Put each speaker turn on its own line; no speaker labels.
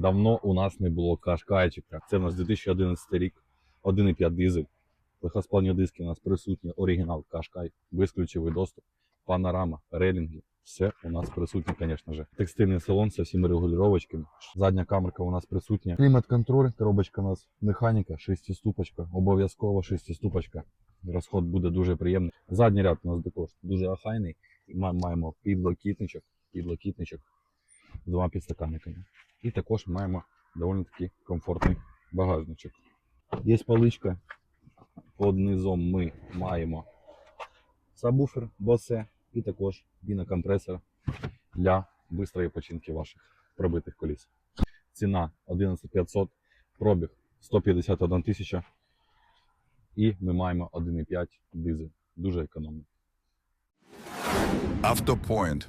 Давно у нас не було кашкайчика. Це у нас 2011 рік, 1,5 дизель. Легкосплавні диски у нас присутні, оригінал Кашкай, безключовий доступ, панорама, релінги. Все у нас присутнє, звісно ж. Текстильний салон з всіми регулювачками. Задня камерка у нас присутня. Клімат-контроль, коробочка у нас механіка, шестиступочка, обов'язково шестиступочка. Розход буде дуже приємний. Задній ряд у нас також дуже охайний. Ми маємо підлокітничок, підлокітничок з двома підстаканниками. І також маємо доволі таки комфортний багажничок. Є поличка. Под низом ми маємо сабвуфер, босе і також бінокомпресор для швидкої починки ваших пробитих коліс. Ціна 11500, пробіг 151 тисяча. І ми маємо 1,5 дизель. Дуже економно.
Автопоінт.